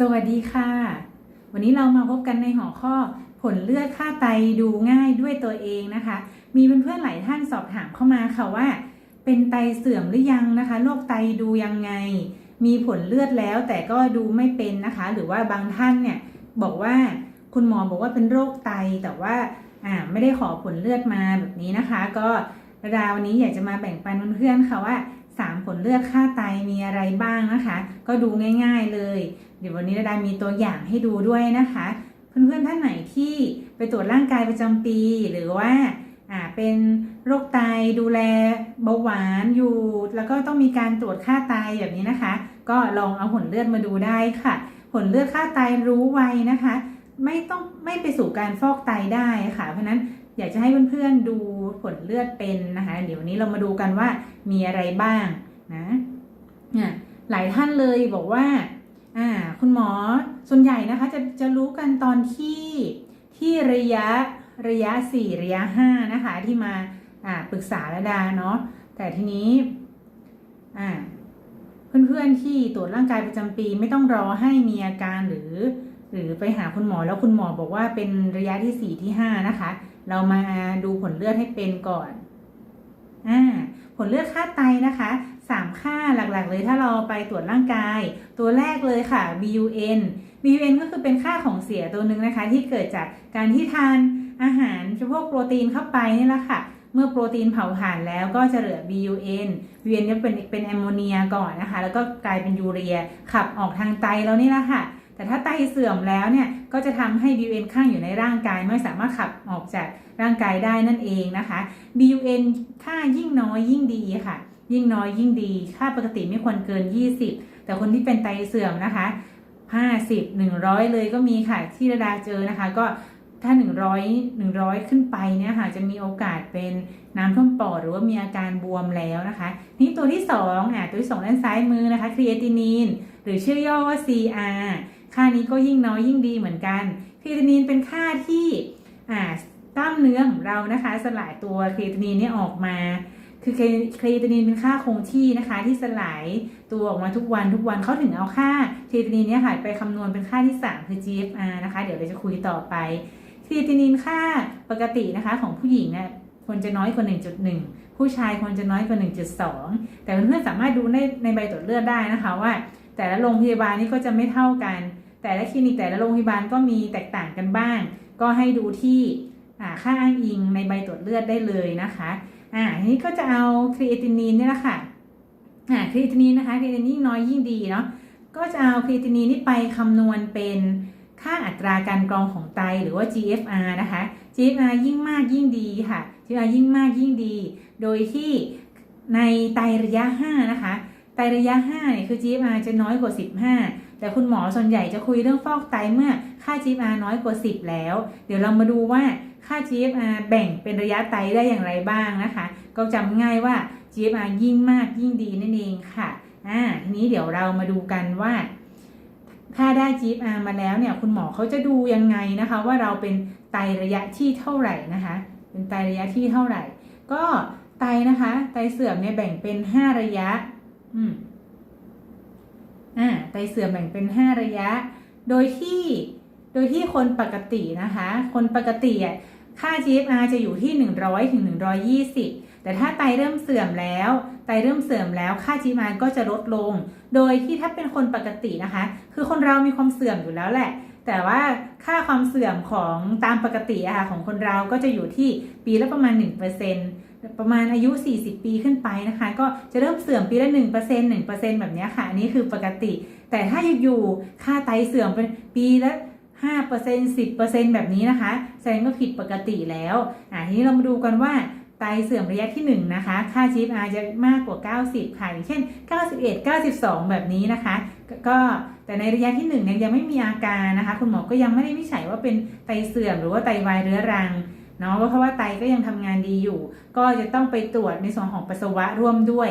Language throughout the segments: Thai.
สวัสดีค่ะ วันนี้เรามาพบกันในหัวข้อผลเลือดค่าไตดูง่ายด้วยตัวเองนะคะ มีเพื่อนๆหลายท่านสอบถามเข้ามาค่ะว่า เป็นไตเสื่อมหรือยังนะคะโรคไตดูยังไง มีผลเลือดแล้วแต่ก็ดูไม่เป็นนะคะ หรือว่าบางท่านเนี่ยบอกว่าคุณหมอบอกว่าเป็นโรคไตแต่ว่าอ่าไม่ได้ขอผลเลือดมาแบบนี้นะคะ ก็ดาวันนี้อยากจะมาแบ่งปันเพื่อนๆค่ะว่าสามผลเลือดค่าไตมีอะไรบ้างนะคะ ก็ดูง่าย ๆเลยเดี๋ยววันนี้ดามีตัวอย่างให้ดูด้วยนะคะ เพื่อนๆท่านไหนที่ไปตรวจร่างกายประจำปี หรือว่าอ่าเป็นโรคไตดูแลเบาหวานอยู่ แล้วก็ต้องมีการตรวจค่าไตแบบนี้นะคะ ก็ลองเอาผลเลือดมาดูได้ค่ะ ผลเลือดค่าไตรู้ไวนะคะ ไม่ต้องไม่ไปสู่การฟอกไตได้ค่ะ เพราะนั้นอยากจะให้เพื่อนๆดูผลเลือดเป็นนะคะ เดี๋ยววันนี้เรามาดูกันว่ามีอะไรบ้างนะหลายท่านเลยบอกว่า อ่าคุณหมอส่วนใหญ่นะคะจะจะรู้กันตอนที่ที่ระยะระยะ 4 ระยะ 5 นะคะ ที่มาอ่าปรึกษาระดาเนาะแต่ทีนี้อ่าเพื่อนๆที่ตรวจร่างกายประจำปีไม่ต้องรอให้มีอาการหรือ หรือไปหาคุณหมอแล้วคุณหมอบอกว่าเป็นระยะที่ 4 ที่ 5 นะคะ เรามาดูผลเลือดให้เป็นก่อนอ่าผลเลือดค่าไตนะคะ สามค่าหลักๆ เลยถ้าเราไปตรวจร่างกาย ตัวแรกเลยค่ะ BUN BUN ก็คือเป็นค่าของเสียตัวหนึ่งนะคะ ที่เกิดจากการที่ทานอาหารพวกโปรตีนเข้าไปนี่แหละค่ะ เมื่อโปรตีนเผาผ่านแล้วก็จะเหลือ BUN BUN จะเป็นเป็นแอมโมเนียก่อนนะคะ แล้วก็กลายเป็นยูเรียขับออกทางไตแล้วนี่แหละค่ะ แต่ถ้าไตเสื่อมแล้วเนี่ยก็จะทำให้ BUN ข้างอยู่ในร่างกายไม่สามารถขับออกจากร่างกายได้นั่นเองนะคะ BUN ค่ายิ่งน้อยยิ่งดีค่ะ ยิ่งน้อยยิ่งดี ค่าปกติไม่ควรเกิน 20 แต่คนที่เป็นไตเสื่อมนะคะ 50 100 เลยก็มีค่ะที่ระดาเจอนะคะ ก็ถ้า 100 100 ขึ้นไปเนี่ยค่ะจะมีโอกาสเป็นน้ำท่วมปอดหรือว่ามีอาการบวมแล้วนะคะ นี่ตัวที่2อะตัวที่ 2 ด้านซ้ายมือนะคะครีเอตินีนหรือชื่อย่อว่า CR ค่านี้ก็ยิ่งน้อยยิ่งดีเหมือนกันครีเอตินีนเป็นค่าที่อ่ากล้ามเนื้อของเรานะคะ สลายตัวครีเอตินีนนี่ออกมา คือครีเอตินีนเป็นค่าคงที่นะคะ ที่สลายตัวออกมาทุกวันทุกวันเขาถึงเอาค่าครีเอตินีนเนี่ยค่ะไปคำนวณเป็นค่าที่ 3 คือ GFR นะคะ เดี๋ยวเราจะคุยต่อไปครีเอตินีนค่าปกตินะคะของผู้หญิงเนี่ยควรจะน้อยกว่า 1.1 ผู้ชายควรจะน้อยกว่า 1.2 แต่เพื่อนๆสามารถดูในในใบตรวจเลือดได้นะคะว่า แต่ละโรงพยาบาลนี่ก็จะไม่เท่ากัน แต่ละคลินิกแต่ละโรงพยาบาลก็มีแตกต่างกันบ้าง ก็ให้ดูที่ค่าอ้างอิงในใบตรวจเลือดได้เลยนะคะ อ่าทีนี้ก็จะเอาครีเอตินีนเนี่ยแหละค่ะอ่าครีเอตินีนนะคะครีเอตินีนยิ่งน้อยยิ่งดีเนาะก็จะเอาครีเอตินีนนี่ไปคำนวณเป็นค่าอัตราการกรองของไตหรือว่า GFR นะคะ GFR ยิ่งมากยิ่งดีค่ะ GFR ยิ่งมากยิ่งดี โดยที่ในไตระยะ 5 นะคะ ไตระยะ5เนี่ยคือ GFR จะน้อยกว่า 15 แต่คุณหมอส่วนใหญ่จะคุยเรื่องฟอกไตเมื่อค่า GFR น้อยกว่า 10 แล้ว เดี๋ยวเรามาดูว่าค่า GFR แบ่งเป็นระยะไตได้อย่างไรบ้างนะคะ ก็จำง่ายว่า GFR ยิ่งมากยิ่งดีนั่นเองค่ะอ่าทีนี้เดี๋ยวเรามาดูกันว่า ถ้าได้ GFR มาแล้วเนี่ย คุณหมอเขาจะดูยังไงนะคะ ว่าเราเป็นไตระยะที่เท่าไหร่นะคะ เป็นไตระยะที่เท่าไหร่ ก็ไตนะคะ ไตเสื่อมเนี่ยแบ่งเป็น 5 ระยะ อืม อ่าไตเสื่อมแบ่งเป็น 5 ระยะ โดยที่โดยที่คนปกตินะคะ คนปกติอะค่า GFR จะอยู่ที่ 100ถึง120 แต่ถ้าไตเริ่มเสื่อมแล้ว ไตเริ่มเสื่อมแล้วค่า GFR ก็จะลดลง โดยที่ถ้าเป็นคนปกตินะคะ คือคนเรามีความเสื่อมอยู่แล้วแหละ แต่ว่าค่าความเสื่อมของตามปกติอะค่ะของคนเราก็จะอยู่ที่ปีละประมาณ 1% ประมาณอายุ 40 ปีขึ้นไปนะคะ ก็จะเริ่มเสื่อมปีละ1% 1%แบบนี้ค่ะ อันนี้คือปกติ แต่ถ้าอยู่ๆค่าไตเสื่อมเป็นปีละ5% 10%แบบนี้นะคะ แสดงว่าผิดปกติแล้วอ่าทีนี้เรามาดูกันว่าไตเสื่อมระยะที่ 1 นะคะ ค่า GFR จะมากกว่า 90 ค่ะอย่างเช่น 91 92 แบบนี้นะคะ ก็แต่ในระยะที่1เนี่ยยังไม่มีอาการนะคะ คุณหมอก็ยังไม่ได้วิจัยว่าเป็นไตเสื่อมหรือว่าไตวายเรื้อรัง เนาะเพราะว่าไตก็ยังทำงานดีอยู่ ก็จะต้องไปตรวจในส่วนของปัสสาวะร่วมด้วย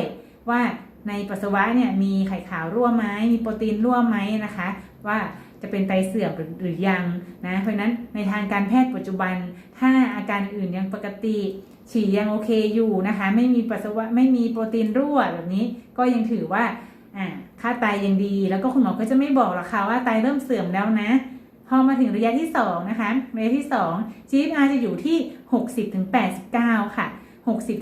ว่าในปัสสาวะเนี่ยมีไข่ขาวรั่วไหมมีโปรตีนรั่วไหมนะคะ ว่าจะเป็นไตเสื่อมหรือยังนะเพราะนั้นในทางการแพทย์ปัจจุบัน ถ้าอาการอื่นยังปกติ ฉี่ยังโอเคอยู่นะคะ ไม่มีปัสสาวะไม่มีโปรตีนรั่วแบบนี้ก็ยังถือว่าอ่าค่าไตยังดี แล้วก็คุณหมอก็จะไม่บอกหรอกค่ะว่าไตเริ่มเสื่อมแล้วนะ พอมาถึงระยะที่2นะคะระยะที่ 2 GFR จะอยู่ที่ 60-89 ค่ะ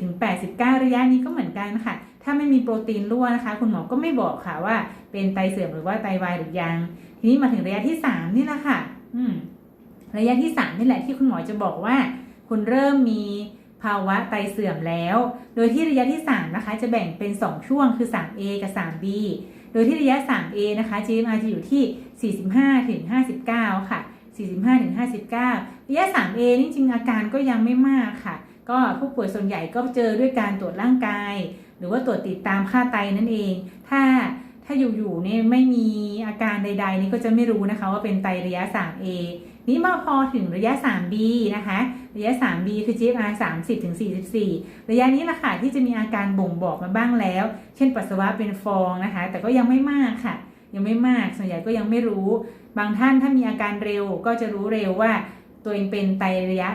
60-89 ระยะนี้ก็เหมือนกันค่ะ ถ้าไม่มีโปรตีนรั่วนะคะ คุณหมอก็ไม่บอกค่ะว่า เป็นไตเสื่อมหรือว่าไตวายหรือยัง ทีนี้มาถึงระยะที่ 3 นี่แหละค่ะ อืม ระยะที่ 3 นี่แหละที่คุณหมอจะบอกว่า คุณเริ่มมีภาวะไตเสื่อมแล้ว โดยที่ระยะที่ 3 นะคะ จะแบ่งเป็น 2 ช่วงคือ 3A กับ 3B โดยที่ระยะ 3A นะคะ GMR จะอยู่ที่ 45ถึง59 ค่ะ 45ถึง59 ระยะ 3A นี่จริงๆอาการก็ยังไม่มากค่ะ ก็ผู้ป่วยส่วนใหญ่ก็เจอด้วยการตรวจร่างกาย หรือว่าตรวจติดตามค่าไตนั่นเอง ถ้าถ้าอยู่ๆเนี่ยไม่มีอาการใดๆนี่ก็จะไม่รู้นะคะว่าเป็นไตระยะ 3A นี้มาพอถึงระยะ 3B นะคะ ระยะ 3B คือ GFR 30ถึง44 ระยะนี้ละค่ะที่จะมีอาการบ่งบอกมาบ้างแล้ว เช่นปัสสาวะเป็นฟองนะคะ แต่ก็ยังไม่มากค่ะ ยังไม่มาก ส่วนใหญ่ก็ยังไม่รู้ บางท่านถ้ามีอาการเร็วก็จะรู้เร็วว่าตัวเองเป็นไตระยะ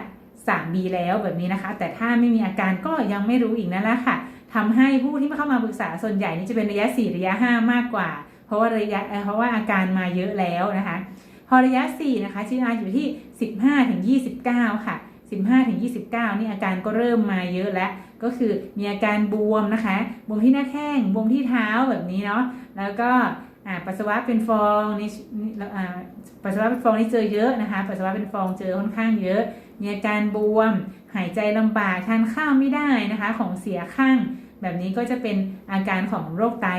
3B แล้วแบบนี้นะคะ แต่ถ้าไม่มีอาการก็ยังไม่รู้อีกนั่นแหละค่ะทำให้ผู้ที่มาเข้ามาปรึกษาส่วนใหญ่นี่จะเป็นระยะ 4 ระยะ 5 มากกว่า เพราะว่าระยะเพราะว่าอาการมาเยอะแล้วนะคะ พอระยะ 4 นะคะ GR อยู่ที่ 15ถึง29 ค่ะ 15ถึง29 นี่อาการก็เริ่มมาเยอะแล้ว ก็คือมีอาการบวมนะคะ บวมที่หน้าแข้ง บวมที่เท้าแบบนี้เนาะ แล้วก็ปัสสาวะเป็นฟองนี่ปัสสาวะเป็นฟองนี่เจอเยอะนะคะ ปัสสาวะเป็นฟองเจอค่อนข้างเยอะ มีอาการบวม หายใจลำบาก ทานข้าวไม่ได้นะคะ ของเสียข้าง แบบนี้ก็จะเป็นอาการของโรคไต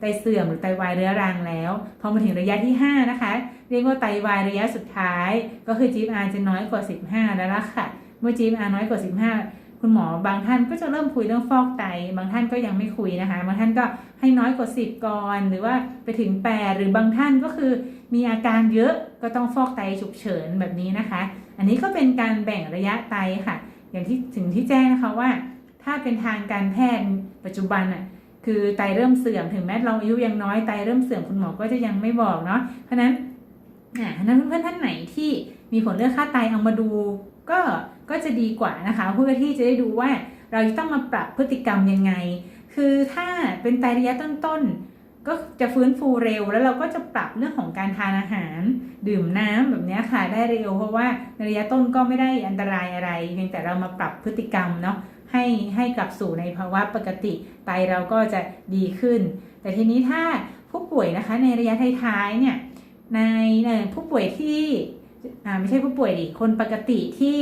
ไตเสื่อมหรือไตวายเรื้อรังแล้ว พอมาถึงระยะที่ 5 นะคะ เรียกว่าไตวายระยะสุดท้าย ก็คือ GFR จะน้อยกว่า 15 แล้วล่ะค่ะ เมื่อ GFR น้อยกว่า 15 คุณหมอบางท่านก็จะเริ่มคุยเรื่องฟอกไต บางท่านก็ยังไม่คุยนะคะ บางท่านก็ให้น้อยกว่า 10 ก่อน หรือว่าไปถึง 8 หรือบางท่านก็คือมีอาการเยอะก็ต้องฟอกไตฉุกเฉินแบบนี้นะคะ อันนี้ก็เป็นการแบ่งระยะไตค่ะ อย่างที่ถึงที่แจ้งนะคะว่า ถ้าเป็นทางการแพทย์ปัจจุบันอะ คือไตเริ่มเสื่อมถึงแม้เราอายุยังน้อยไตเริ่มเสื่อมคุณหมอก็จะยังไม่บอกเนาะเพราะนั้นอ่าฉะนั้นเพื่อนท่านไหนที่มีผลเลือดค่าไตเอามาดูก็ก็จะดีกว่านะคะเพื่อที่จะได้ดูว่าเราจะต้องมาปรับพฤติกรรมยังไง คือถ้าเป็นไตระยะต้นๆ ก็จะฟื้นฟูเร็ว แล้วเราก็จะปรับเรื่องของการทานอาหาร ดื่มน้ำแบบนี้ค่ะได้เร็ว เพราะว่าในระยะต้นก็ไม่ได้อันตรายอะไรเพียงแต่เรามาปรับพฤติกรรมเนาะ ให้ให้กลับสู่ในภาวะปกติไตเราก็จะดีขึ้น แต่ทีนี้ถ้าผู้ป่วยนะคะในระยะท้ายๆเนี่ยในผู้ป่วยที่ไม่ใช่ผู้ป่วยดิคนปกติที่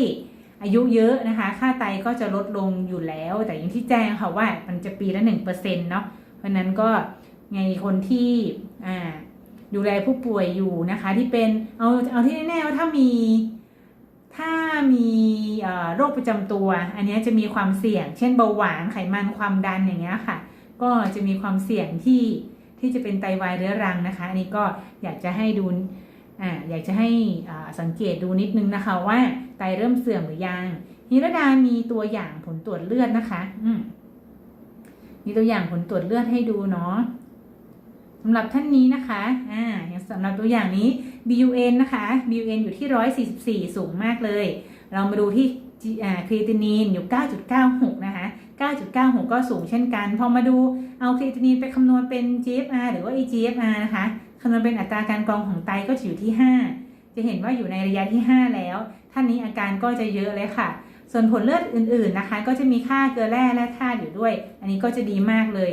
อายุเยอะนะคะ ค่าไตก็จะลดลงอยู่แล้ว แต่อย่างที่แจ้งค่ะว่ามันจะปีละ1%เนาะเพราะฉะนั้นก็ไงคนที่อ่าดูแลผู้ป่วยอยู่นะคะ ที่เป็นเอาเอาที่แน่ๆว่าถ้ามี ถ้ามีโรคประจำตัว อันนี้จะมีความเสี่ยง เช่นเบาหวานไขมันความดันอย่างเงี้ยค่ะ ก็จะมีความเสี่ยงที่ที่จะเป็นไตวายเรื้อรังนะคะ อันนี้ก็อยากจะให้ดูอ่าอยากจะให้สังเกตดูนิดนึงนะคะว่าไตเริ่มเสื่อมหรือยังนิรดามีตัวอย่างผลตรวจเลือดนะคะ อืมมีตัวอย่างผลตรวจเลือดให้ดูเนาะำหรับท่านนี้นะคะ อ่าสำหรับตัวอย่างนี้ BUN นะคะ BUN อยู่ที่ 144 สูงมากเลย เรามาดูที่ครีตินีนอยู่ 9.96 นะคะ 9.96 ก็สูงเช่นกัน พอมาดูเอาครีตินีนไปคำนวณเป็น GFR หรือว่า eGFR นะคะ คำนวณเป็นอัตราการกรองของไตก็จะอยู่ที่ 5 จะเห็นว่าอยู่ในระยะที่ 5 แล้ว ท่านนี้อาการก็จะเยอะเลยค่ะ ส่วนผลเลือดอื่นๆนะคะ ก็จะมีค่าเกลือแร่และธาตุอยู่ด้วย อันนี้ก็จะดีมากเลย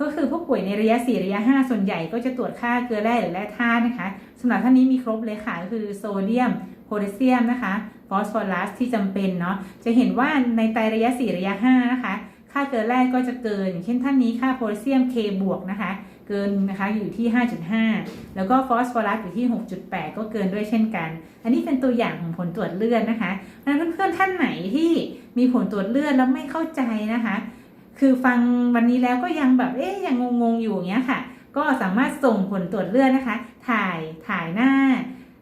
ก็คือผู้ป่วยในระยะ 4 ระยะ 5 ส่วนใหญ่ก็จะตรวจค่าเกลือแร่หรือแร่ธาตุนะคะสำหรับท่านนี้มีครบเลยค่ะก็คือโซเดียมโพแทสเซียมนะคะฟอสฟอรัสที่จำเป็นเนาะจะเห็นว่าในไตระยะ 4 ระยะ 5 นะคะ ค่าเกลือแร่ก็จะเกินอย่างเช่นท่านนี้ค่าโพแทสเซียม K บวกนะคะเกินนะคะอยู่ที่ 5.5 แล้วก็ฟอสฟอรัสอยู่ที่ 6.8 ก็เกินด้วยเช่นกัน อันนี้เป็นตัวอย่างของผลตรวจเลือดนะคะเพราะฉะนั้นเพื่อนๆท่านไหนที่มีผลตรวจเลือดแล้วไม่เข้าใจนะคะ คือฟังวันนี้แล้วก็ยังแบบเอ๊ยยังงงๆอยู่อย่างเงี้ยค่ะ ก็สามารถส่งผลตรวจเลือดนะคะ ถ่ายถ่ายหน้า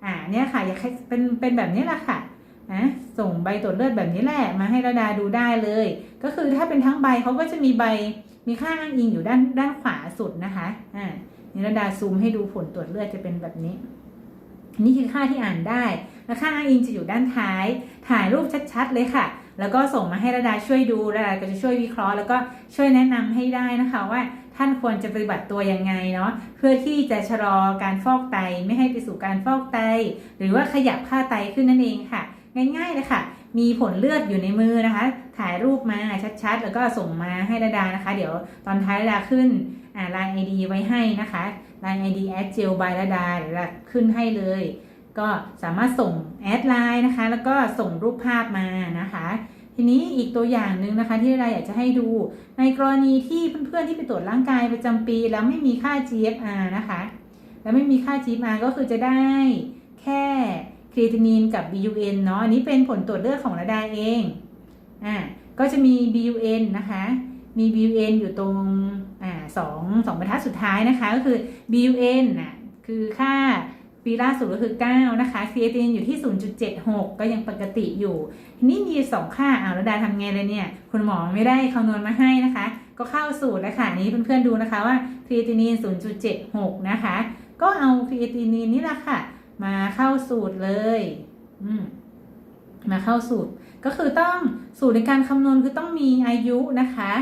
อ่าเนี่ยค่ะอยากให้เป็นเป็นแบบนี้แหละค่ะนะส่งใบตรวจเลือดแบบนี้แหละมาให้ระดาดูได้เลย ก็คือถ้าเป็นทั้งใบเขาก็จะมีใบมีค่าอ้างอิงอยู่ด้านด้านขวาสุดนะคะอ่านี่ระดาซูมให้ดูผลตรวจเลือดจะเป็นแบบนี้ นี่คือค่าที่อ่านได้ แล้วค่าอ้างอิงจะอยู่ด้านท้าย ถ่ายรูปชัดๆเลยค่ะ แล้วก็ส่งมาให้ระดาช่วยดูระดาก็จะช่วยวิเคราะห์ แล้วก็ช่วยแนะนำให้ได้นะคะว่าท่านควรจะปฏิบัติตัวยังไงเนาะเพื่อที่จะชะลอการฟอกไตไม่ให้ไปสู่การฟอกไต หรือว่าขยับค่าไตขึ้นนั่นเองค่ะ ง่ายๆเลยค่ะ มีผลเลือดอยู่ในมือนะคะ ถ่ายรูปมาชัดๆ แล้วก็ส่งมาให้ระดานะคะ เดี๋ยวตอนท้ายระดาขึ้นไลน์ไอดีไว้ให้นะคะไลน์ไอดีแอดเจลบายระดาเดี๋ยวระดาขึ้นให้เลย ก็สามารถส่งแอดไลน์นะคะ แล้วก็ส่งรูปภาพมานะคะ ทีนี้อีกตัวอย่างหนึ่งนะคะ ที่เราอยากจะให้ดู ในกรณีที่เพื่อนๆที่ไปตรวจร่างกายประจำปี แล้วไม่มีค่า GFR นะคะ แล้วไม่มีค่า GFR ก็คือจะได้แค่ครีตินินกับ BUN เนาะอันนี้เป็นผลตรวจเลือดของระดาเองอ่าก็จะมี BUN นะคะ มี BUN อยู่ตรงอ่าสองสองบรรทัดสุดท้ายนะคะ ก็คือ BUN น่ะคือค่า ปีล่าสุดก็คือ 9 นะคะครีเอตินอยู่ที่ 0.76 ก็ยังปกติอยู่ทีนี้มี 2 ค่าอ้าวระดาทำไงเลยเนี่ย คุณหมอไม่ได้คำนวณมาให้นะคะ ก็เข้าสูตรแล้วค่ะนี้เพื่อนๆดูนะคะว่าครีเอตินิน0.76 นะคะ ก็เอาครีเอตินินนี่แหละค่ะ มาเข้าสูตรเลย อืมมาเข้าสูตร ก็คือต้องสูตรในการคำนวณคือต้องมีอายุนะคะ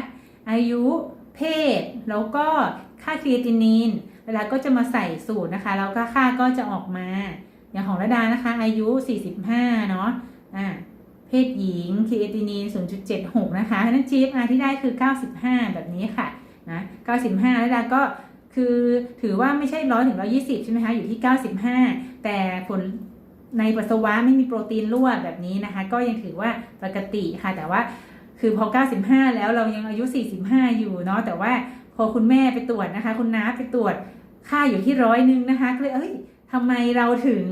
อายุเพศ แล้วก็ค่าครีเอตินิน วลาก็จะมาใส่สูตรนะคะ แล้วก็ค่าก็จะออกมา อย่างของระดานะคะ อายุ 45 เนาะอ่าเพศหญิงคีเอตินิน0.76 นะคะเพราะฉะนั้น GFR ที่ได้คือ 95 แบบนี้ค่ะนะ95แล้วดาก็คือถือว่าไม่ใช่100ถึง120ใช่ไหมคะ อยู่ที่ 95 แต่ผลในปัสสาวะไม่มีโปรตีนรั่วแบบนี้นะคะ ก็ยังถือว่าปกติค่ะ แต่ว่าคือพอ 95 แล้วเรายังอายุ 45 อยู่เนาะแต่ว่าพอคุณแม่ไปตรวจนะคะ คุณน้าไปตรวจ ค่าอยู่ที่ร้อยหนึ่งนะคะก็เลยเอ้ยทำไมเราถึง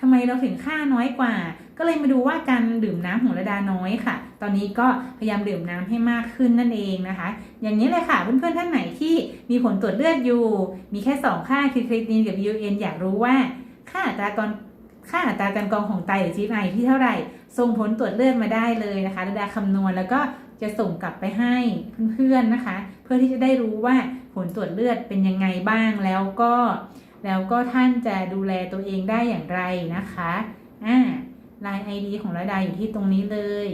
ทำไมเราถึงค่าน้อยกว่า ก็เลยมาดูว่าการดื่มน้ำของระดาน้อยค่ะ ตอนนี้ก็พยายามดื่มน้ำให้มากขึ้นนั่นเองนะคะ อย่างนี้เลยค่ะเพื่อนๆท่านไหนที่มีผลตรวจเลือดอยู่ มีแค่ 2 ค่าคือครีตินกับ BUN อยากรู้ว่า ค่าอัตรากรค่าอัตราการกรองของไตหรือ GFR ที่เท่าไหร่ส่งผลตรวจเลือดมาได้เลยนะคะระดาคำนวณแล้วก็จะส่งกลับไปให้เพื่อนๆนะคะ เพื่อที่จะได้รู้ว่า ผลตรวจเลือดเป็นยังไงบ้างแล้วก็แล้วก็ท่านจะดูแลตัวเองได้อย่างไรนะคะอ่าไลน์ ID ของระดาอยู่ที่ตรงนี้เลย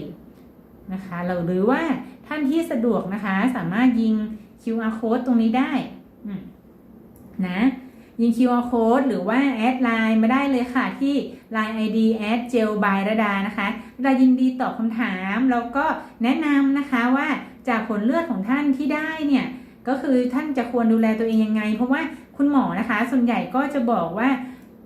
นะคะ เราหรือว่าท่านที่สะดวกนะคะ สามารถยิง QR code ตรงนี้ได้นะยิง QR code หรือว่าแอดไลน์มาได้เลยค่ะ ที่ Line ID แอดเจลบายระดานะคะเรายินดีตอบคำถาม แล้วก็แนะนำนะคะว่าจากผลเลือดของท่านที่ได้เนี่ย ก็คือท่านจะควรดูแลตัวเองยังไง เพราะว่าคุณหมอนะคะ ส่วนใหญ่ก็จะบอกว่า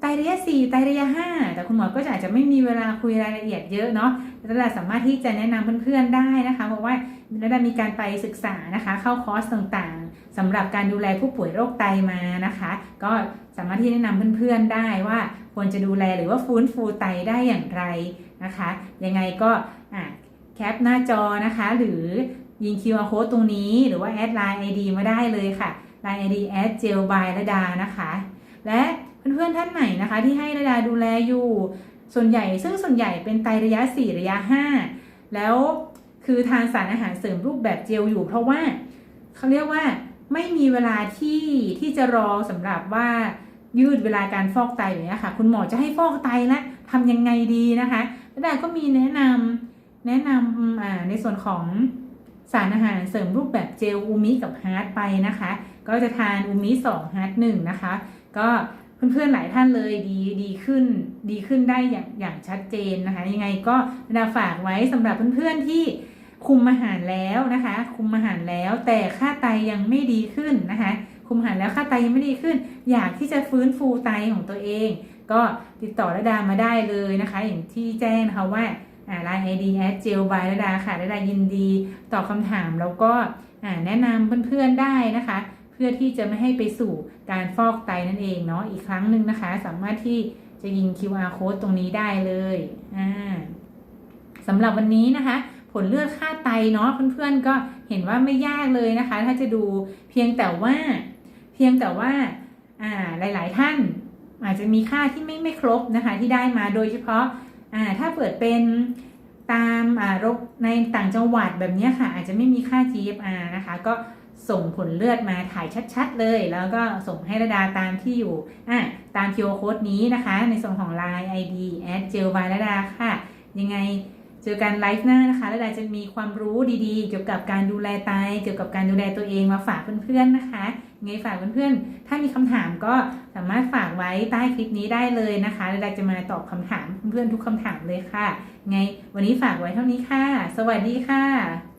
ไตระยะ4ไตระยะ5แต่คุณหมอก็จะอาจจะไม่มีเวลาคุยรายละเอียดเยอะเนาะระดาสามารถที่จะแนะนำเพื่อนๆได้นะคะ เพราะว่าระดามีการไปศึกษานะคะ เข้าคอร์สต่างๆสำหรับการดูแลผู้ป่วยโรคไตมานะคะ ก็สามารถที่แนะนำเพื่อนๆได้ว่าควรจะดูแลหรือว่าฟื้นฟูไตได้อย่างไรนะคะ ยังไงก็แคปหน้าจอนะคะ หรือ ยิง QR code ตรงนี้หรือว่าแอดไลน์ ID มาได้เลยค่ะ Line ID แอดเจลบายระดานะคะ และเพื่อนๆท่านไหนนะคะ ที่ให้ระดาดูแลอยู่ ส่วนใหญ่ซึ่งส่วนใหญ่เป็นไตระยะ 4 ระยะ 5 แล้วคือทานสารอาหารเสริมรูปแบบเจลอยู่ เพราะว่าเขาเรียกว่าไม่มีเวลาที่ที่จะรอสำหรับว่ายืดเวลาการฟอกไตอย่างเงี้ยค่ะ คุณหมอจะให้ฟอกไตแล้วทำยังไงดีนะคะระดาก็มีแนะนำแนะนำในส่วนของ สารอาหารเสริมรูปแบบเจลอูมิกับฮาร์ดไปนะคะ ก็จะทานอูมิ2ฮาร์ด1นะคะ ก็เพื่อนๆหลายท่านเลยดีดีขึ้นดีขึ้นได้อย่างอย่างชัดเจนนะคะ ยังไงก็ดาฝากไว้สำหรับเพื่อนๆที่คุมอาหารแล้วนะคะ คุมอาหารแล้วแต่ค่าไตยังไม่ดีขึ้นนะคะ คุมอาหารแล้วค่าไตยังไม่ดีขึ้น อยากที่จะฟื้นฟูไตของตัวเอง ก็ติดต่อระดามาได้เลยนะคะ อย่างที่แจ้งนะคะว่า ไลน์ไอดีแอดเจลบายระดาค่ะระดายินดีตอบคำถามแล้วก็แนะนำเพื่อนๆได้นะคะ เพื่อที่จะไม่ให้ไปสู่การฟอกไตนั่นเองเนาะอีกครั้งหนึ่งนะคะ สามารถที่จะยิง QR code ตรงนี้ได้เลยสำหรับวันนี้นะคะ ผลเลือดค่าไตเนาะเพื่อนๆก็เห็นว่าไม่ยากเลยนะคะ ถ้าจะดูเพียงแต่ว่า เพียงแต่ว่าหลายๆท่านอาจจะมีค่าที่ไม่ไม่ครบนะคะ ที่ได้มาโดยเฉพาะ อ่าถ้าเปิดเป็นตามอ่ารกในต่างจังหวัดแบบนี้ค่ะ อาจจะไม่มีค่า GFR นะคะ ก็ส่งผลเลือดมาถ่ายชัดๆเลย แล้วก็ส่งให้ระดาตามที่อยู่อ่าตาม QR code นี้นะคะ ในส่วนของ Line ID แอดเจลบายระดาค่ะ ยังไงเจอกันไลฟ์หน้านะคะแล้วดาจะมีความรู้ดีๆ เกี่ยวกับการดูแลไตเกี่ยวกับการดูแลตัวเองมาฝากเพื่อนๆนะคะ ไงฝากเพื่อนๆ ถ้ามีคำถามก็สามารถฝากไว้ใต้คลิปนี้ได้เลยนะคะแล้วดาจะมาตอบคำถามเพื่อนๆทุกคำถามเลยค่ะ ไงวันนี้ฝากไว้เท่านี้ค่ะ สวัสดีค่ะ